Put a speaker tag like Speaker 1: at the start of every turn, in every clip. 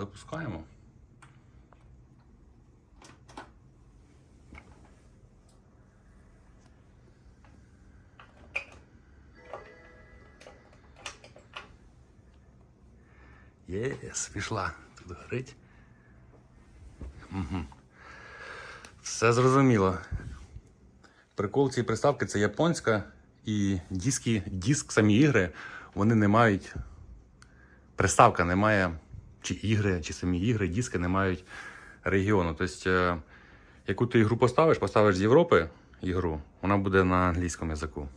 Speaker 1: запускаємо. Єс, пішла. Тут горить. Угу. Все зрозуміло. Прикол цієї приставки це японська і диски, диск, самі ігри, вони не мають. Приставка не має, чи ігри, чи самі ігри, диски не мають регіону. Тобто, е, яку ти ігру поставиш, поставиш з Європи ігру, вона буде на англійському язику.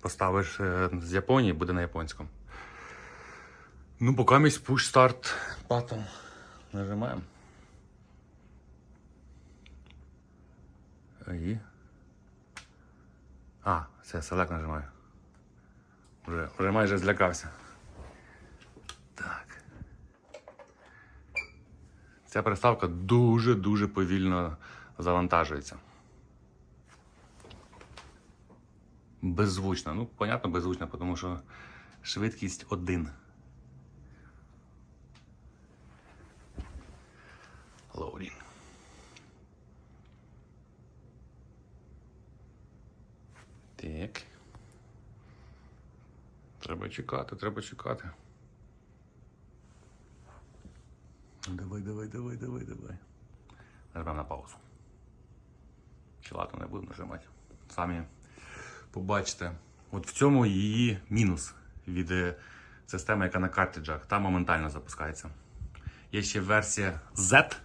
Speaker 1: Поставиш е, з Японії, буде на японському. Ну, поки місь push start button. Нажимаємо. І. А, все, select нажимаю. Вже, вже майже злякався. Ця приставка дуже-дуже повільно завантажується. Беззвучно. Ну, понятно, беззвучно, тому що швидкість один. Loading. Так. Треба чекати, треба чекати. Давай, давай, давай, давай, давай. Нажмемо на паузу. Чи ладно, не будемо нажимати. Самі побачите. От в цьому її мінус від е, системи, яка на картриджах. Та моментально запускається. Є ще версія Z,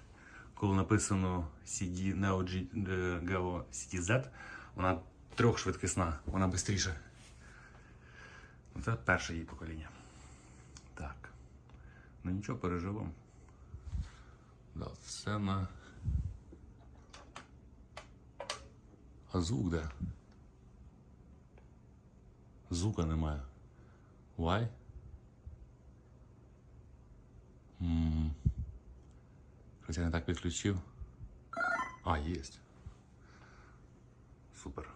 Speaker 1: коли написано CD Neo G- е, Geo CD Z. Вона трьохшвидкісна, вона швидше. Це перше її покоління. Так. Ну нічого, переживемо. Все. А звук де? Звука немає. Why? М. Щось я не так підключив. А, єсть. Супер.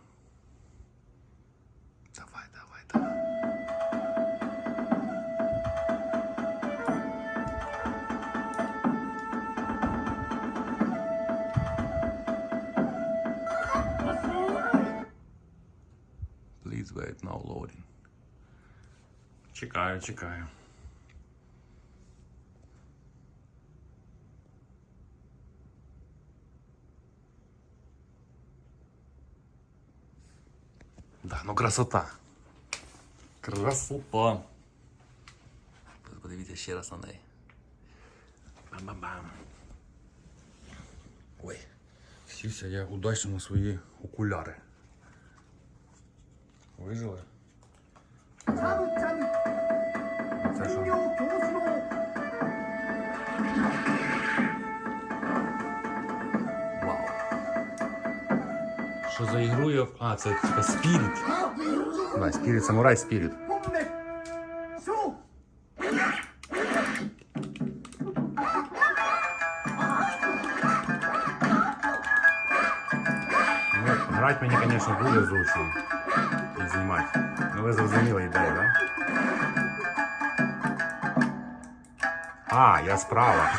Speaker 1: Wait, now loading. Чекаю, чекаю. Да, ну красота. Красота. Подивіться ще раз на неї. Бам-бам-бам. Ой, сівся я удачно на свої окуляри. Вижили? Це що? Вау. Що за ігру я... А, це типа Spirit. Да, Spirit, Samurai Spirit. Ну, грати мені, звісно, буде зручно. Знімати. Ну ви зрозуміли ідею, так? Да? А, я справа.